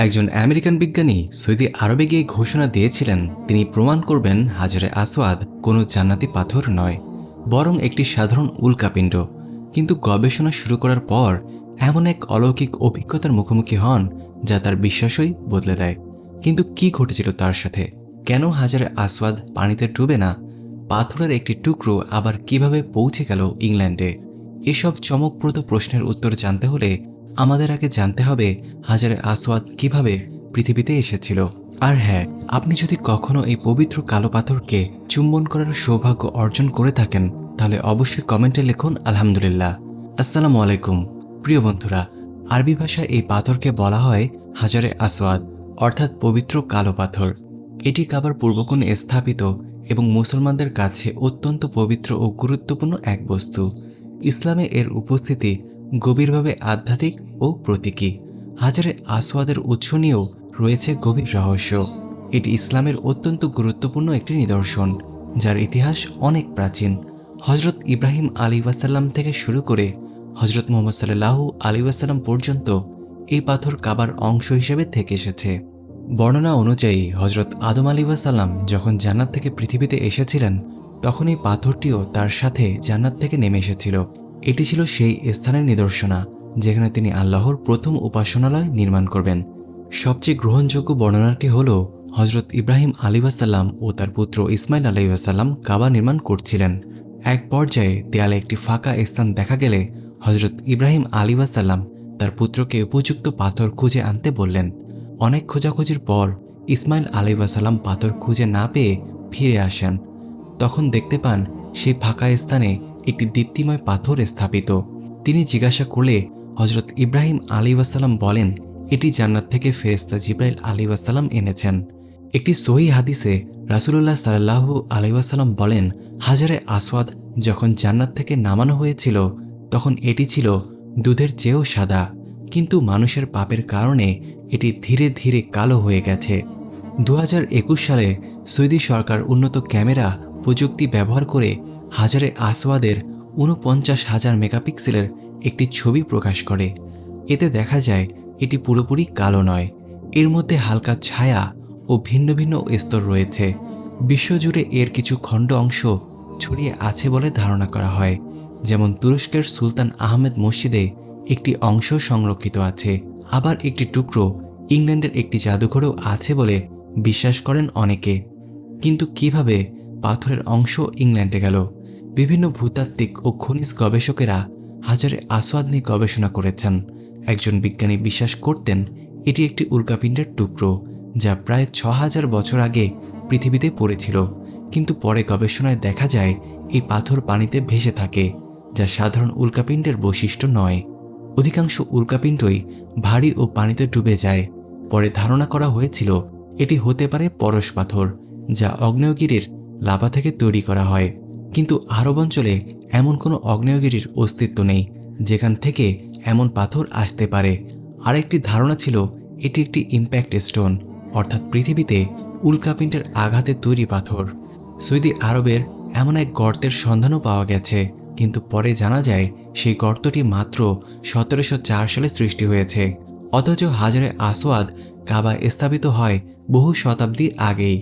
একজন আমেরিকান বিজ্ঞানী সৌদি আরবে গিয়ে ঘোষণা দিয়েছিলেন, তিনি প্রমাণ করবেন হাজারে আসওয়াদ কোনো জান্নাতি পাথর নয়, বরং একটি সাধারণ উল্কাপিণ্ড। কিন্তু গবেষণা শুরু করার পর এমন এক অলৌকিক অভিজ্ঞতার মুখোমুখি হন যা তার বিশ্বাসই বদলে দেয়। কিন্তু কি ঘটেছিল তার সাথে? কেন হাজারে আসওয়াদ পানিতে ডুবে না? পাথরের একটি টুকরো আবার কীভাবে পৌঁছে গেল ইংল্যান্ডে? এসব চমকপ্রদ প্রশ্নের উত্তর জানতে হলে আমাদের আগে জানতে হবে হাজারে আসওয়াদ কীভাবে পৃথিবীতে এসেছিল। আর হ্যাঁ আপনি যদি কখনো এই পবিত্র কালো পাথরকে চুম্বন করার সৌভাগ্য অর্জন করে থাকেন, তাহলে অবশ্যই কমেন্টে লিখুন, আলহামদুলিল্লাহ। আসসালামু আলাইকুম। প্রিয় বন্ধুরা, আরবি ভাষায় এই পাথরকে বলা হয় হাজারে আসওয়াদ, অর্থাৎ পবিত্র কালো পাথর। এটি কাবার পূর্বকোণে স্থাপিত এবং মুসলমানদের কাছে অত্যন্ত পবিত্র ও গুরুত্বপূর্ণ এক বস্তু। ইসলামে এর উপস্থিতি গভীরভাবে আধ্যাত্মিক ও প্রতীকী। হাজারে আসওয়াদের উৎস নিয়েও রয়েছে গভীর রহস্য। এটি ইসলামের অত্যন্ত গুরুত্বপূর্ণ একটি নিদর্শন, যার ইতিহাস অনেক প্রাচীন। হজরত ইব্রাহিম আলী ওয়াসাল্লাম থেকে শুরু করে হজরত মোহাম্মদ সাল্লাহ আলী ওয়াসাল্লাম পর্যন্ত এই পাথর কাবার অংশ হিসেবে থেকে এসেছে। বর্ণনা অনুযায়ী হজরত আদম আলী ওয়াসাল্লাম যখন জান্নাত থেকে পৃথিবীতে এসেছিলেন তখন এই পাথরটিও তার সাথে জান্নাত থেকে নেমে এসেছিল। এটি ছিল সেই স্থানের নিদর্শনা, যেখানে তিনি আল্লাহর প্রথম উপাসনালয় নির্মাণ করবেন। সবচেয়ে গ্রহণযোগ্য বর্ণনাটি হল হজরত ইব্রাহিম আলী ওয়াসাল্লাম ও তার পুত্র ইসমাইল আলী ওয়াসাল্লাম কাবা নির্মাণ করছিলেন। এক পর্যায়ে দেয়ালে একটি ফাঁকা স্থান দেখা গেলে হজরত ইব্রাহিম আলী ওয়াসাল্লাম তার পুত্রকে উপযুক্ত পাথর খুঁজে আনতে বললেন। অনেক খোঁজাখুঁজির পর ইসমাইল আলী ওয়াসাল্লাম পাথর খুঁজে না পেয়ে ফিরে আসেন। তখন দেখতে পান সেই ফাঁকা স্থানে একটি দীপ্তিময় পাথর স্থাপিত। তিনি জিজ্ঞাসা করলে হজরত ইব্রাহিম আলী ওয়াসাল্লাম বলেন, এটি জান্নাত থেকে ফেরেস্তা জিব্রাইল আলী ওয়াসাল্লাম এনেছেন। একটি সহি হাদিসে রাসুলুল্লাহ সাল্লাহ আলী ওয়াসাল্লাম বলেন, হাজারে আসওয়াদ যখন জান্নাত থেকে নামানো হয়েছিল, তখন এটি ছিল দুধের চেয়েও সাদা। কিন্তু মানুষের পাপের কারণে এটি ধীরে ধীরে কালো হয়ে গেছে। দু হাজার একুশ সালে সৌদি সরকার উন্নত ক্যামেরা প্রযুক্তি ব্যবহার করে হাজারে আসওয়াদের ঊনপঞ্চাশ হাজার মেগাপিক্সেলের একটি ছবি প্রকাশ করে। এতে দেখা যায়, এটি পুরোপুরি কালো নয়। এর মধ্যে হালকা ছায়া ও ভিন্ন ভিন্ন স্তর রয়েছে। বিশ্বজুড়ে এর কিছু খণ্ড অংশ ছড়িয়ে আছে বলে ধারণা করা হয়। যেমন তুরস্কের সুলতান আহমেদ মসজিদে একটি অংশ সংরক্ষিত আছে। আবার একটি টুকরো ইংল্যান্ডের একটি জাদুঘরেও আছে বলে বিশ্বাস করেন অনেকে। কিন্তু কীভাবে পাথরের অংশ ইংল্যান্ডে গেল? বিভিন্ন ভূতাত্ত্বিক ও খনিজ গবেষকেরা হাজারে আসওয়াদ নিয়ে গবেষণা করেছেন। একজন বিজ্ঞানী বিশ্বাস করতেন, এটি একটি উল্কাপিণ্ডের টুকরো, যা প্রায় ছ হাজার বছর আগে পৃথিবীতে পড়েছিল। কিন্তু পরে গবেষণায় দেখা যায়, এই পাথর পানিতে ভেসে থাকে, যা সাধারণ উল্কাপিণ্ডের বৈশিষ্ট্য নয়। অধিকাংশ উল্কাপিণ্ডই ভারী ও পানিতে ডুবে যায়। পরে ধারণা করা হয়েছিল, এটি হতে পারে পরশ পাথর, যা অগ্নেয়গিরির লাভা থেকে তৈরি করা হয়। কিন্তু আরব অঞ্চলে এমন কোনো অগ্নেয়গিরির অস্তিত্ব নেই, যেখান থেকে এমন পাথর আসতে পারে। আরেকটি ধারণা ছিল, এটি একটি ইম্প্যাক্ট স্টোন অর্থাৎ পৃথিবীতে উল্কাপিণ্ডের আঘাতে তৈরি পাথর। সৌদি আরবের এমন এক গর্তের সন্ধানও পাওয়া গেছে, কিন্তু পরে জানা যায়, সেই গর্তটি মাত্র সতেরোশো চার সালে সৃষ্টি হয়েছে। অথচ হাজারে আসওয়াদ কাবা স্থাপিত হয় বহু শতাব্দী আগেই।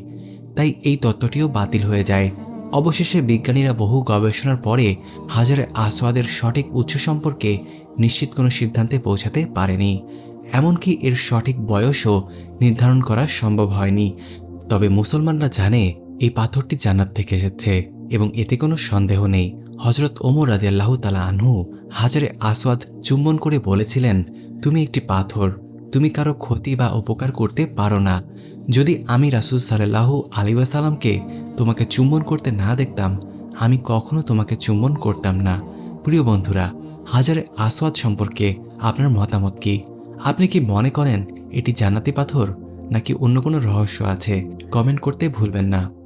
তাই এই তত্ত্বটিও বাতিল হয়ে যায় অবশেষে বিজ্ঞানীরা বহু গবেষণার পরে হাজারে আসওয়াদের সঠিক উৎস সম্পর্কে নিশ্চিত কোনো সিদ্ধান্তে পৌঁছাতে পারেনি। এমনকি এর সঠিক বয়সও নির্ধারণ করা সম্ভব হয়নি। তবে মুসলমানরা জানে এই পাথরটি জান্নাত থেকে এসেছে এবং এতে কোনো সন্দেহ নেই। হজরত ওমর রাজি আল্লাহ তালা আনহু হাজারে আসওয়াদ চুম্বন করে বলেছিলেন, তুমি একটি পাথর তুমি কারও ক্ষতি বা উপকার করতে পারো না। যদি আমি রাসুল সাল্লাহ আলিবাসাল্লামকে তোমাকে চুম্বন করতে না দেখতাম, আমি কখনো তোমাকে চুম্বন করতাম না। প্রিয় বন্ধুরা, হাজারে আসওয়াদ সম্পর্কে আপনার মতামত কি? আপনি কি মনে করেন এটি জান্নাতি পাথর নাকি অন্য কোনো রহস্য আছে? কমেন্ট করতে ভুলবেন না।